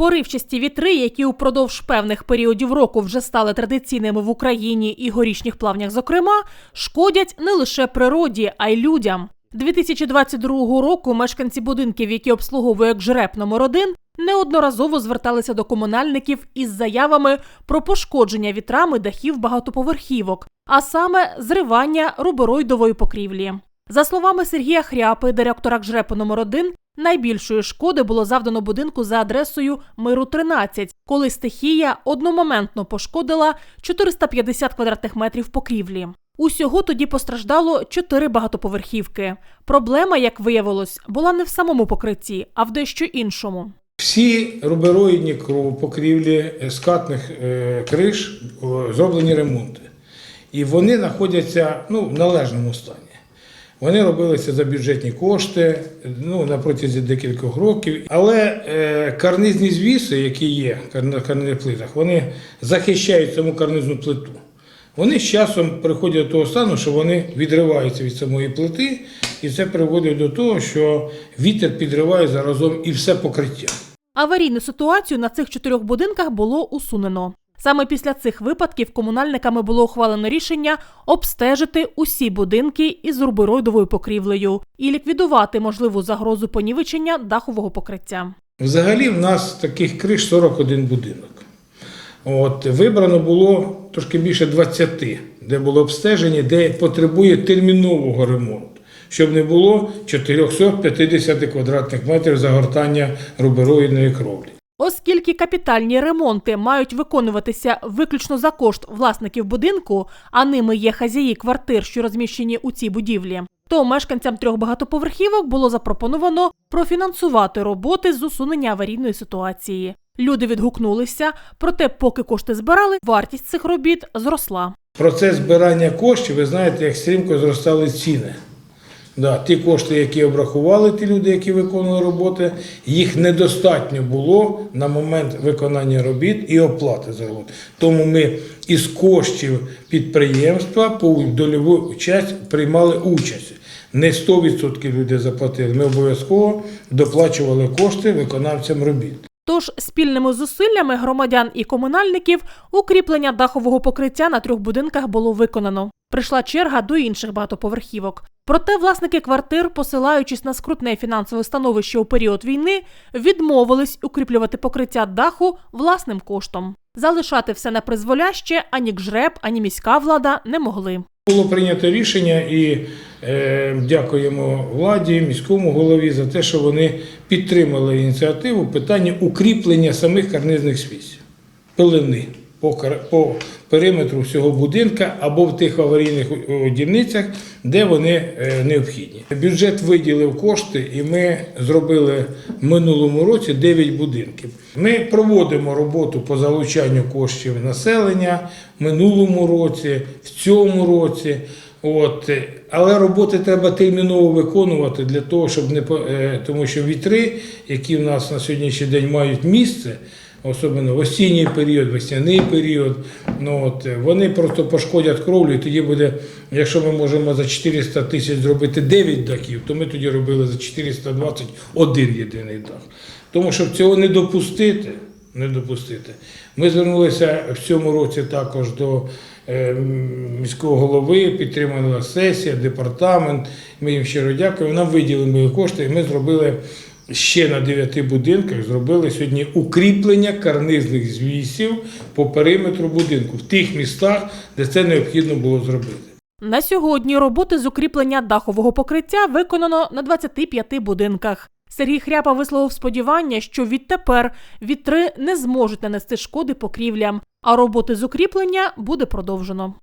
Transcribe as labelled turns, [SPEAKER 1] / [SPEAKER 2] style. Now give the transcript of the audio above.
[SPEAKER 1] Поривчасті вітри, які упродовж певних періодів року вже стали традиційними в Україні і горішніх плавнях, зокрема, шкодять не лише природі, а й людям. 2022 року мешканці будинків, які обслуговує ЖРЕП номер 1 неодноразово зверталися до комунальників із заявами про пошкодження вітрами дахів багатоповерхівок, а саме зривання рубероїдової покрівлі. За словами Сергія Хряпи, директора ЖРЕПу номер 1 найбільшої шкоди було завдано будинку за адресою Миру 13, коли стихія одномоментно пошкодила 450 квадратних метрів покрівлі. Усього тоді постраждало чотири багатоповерхівки. Проблема, як виявилось, була не в самому покритті, а в дещо іншому.
[SPEAKER 2] Всі рубероїдні покрівлі е, скатних е, криш зроблені ремонти. І вони знаходяться ну, в належному стані. Вони робилися за бюджетні кошти ну, на протязі декількох років. Але е, карнизні звіси, які є на карнизних плитах, вони захищають саму карнизну плиту. Вони з часом приходять до того стану, що вони відриваються від самої плити, і це приводить до того, що вітер підриває заразом і все покриття.
[SPEAKER 1] Аварійну ситуацію на цих чотирьох будинках було усунено. Саме після цих випадків комунальниками було ухвалено рішення обстежити усі будинки із рубероїдовою покрівлею і ліквідувати можливу загрозу понівечення дахового покриття.
[SPEAKER 2] Взагалі в нас таких криш 41 будинок. От, вибрано було трошки більше 20, де було обстеження, де потребує термінового ремонту, щоб не було 450 квадратних метрів загортання рубероїдної кровлі.
[SPEAKER 1] Оскільки капітальні ремонти мають виконуватися виключно за кошт власників будинку, а ними є хазяї квартир, що розміщені у цій будівлі, то мешканцям трьох багатоповерхівок було запропоновано профінансувати роботи з усунення аварійної ситуації. Люди відгукнулися, проте, поки кошти збирали, вартість цих робіт зросла.
[SPEAKER 2] Процес збирання коштів, ви знаєте, як стрімко зростали ціни. Да, ті кошти, які обрахували ті люди, які виконували роботи, їх недостатньо було на момент виконання робіт і оплати за роботу. Тому ми із коштів підприємства по дольову часть приймали участь. Не 100% люди заплатили. Ми обов'язково доплачували кошти виконавцям робіт.
[SPEAKER 1] Тож спільними зусиллями громадян і комунальників укріплення дахового покриття на трьох будинках було виконано. Прийшла черга до інших багатоповерхівок. Проте власники квартир, посилаючись на скрутне фінансове становище у період війни, відмовились укріплювати покриття даху власним коштом. Залишати все на призволяще ані КЖРЕП, ані міська влада не могли.
[SPEAKER 2] Було прийнято рішення і е, дякуємо владі, міському голові за те, що вони підтримали ініціативу питання укріплення самих карнизних свісів, пилини по, по периметру всього будинка або в тих аварійних дільницях, де вони е, необхідні. Бюджет виділив кошти, і ми зробили в минулому році 9 будинків. Ми проводимо роботу по залучанню коштів населення в минулому році, в цьому році. От, е, але роботи треба терміново виконувати для того, щоб не е, тому що вітри, які в нас на сьогоднішній день мають місце, особливо в осінній період, весняний період, ну от е, вони просто пошкодять кровлю, і тоді буде, якщо ми можемо за 400 тисяч зробити 9 дахів, то ми тоді робили за 420 один єдиний дах. Тому щоб цього не допустити, не допустити. Ми звернулися в цьому році також до е, міського голови, підтримана сесія, департамент. Ми їм щиро дякуємо. Нам виділили кошти, і ми зробили ще на дев'яти будинках. Зробили сьогодні укріплення карнизних звісів по периметру будинку в тих містах, де це необхідно було зробити.
[SPEAKER 1] На сьогодні роботи з укріплення дахового покриття виконано на 25 будинках. Сергій Хряпа висловив сподівання, що відтепер вітри не зможуть нанести шкоди покрівлям, а роботи з укріплення буде продовжено.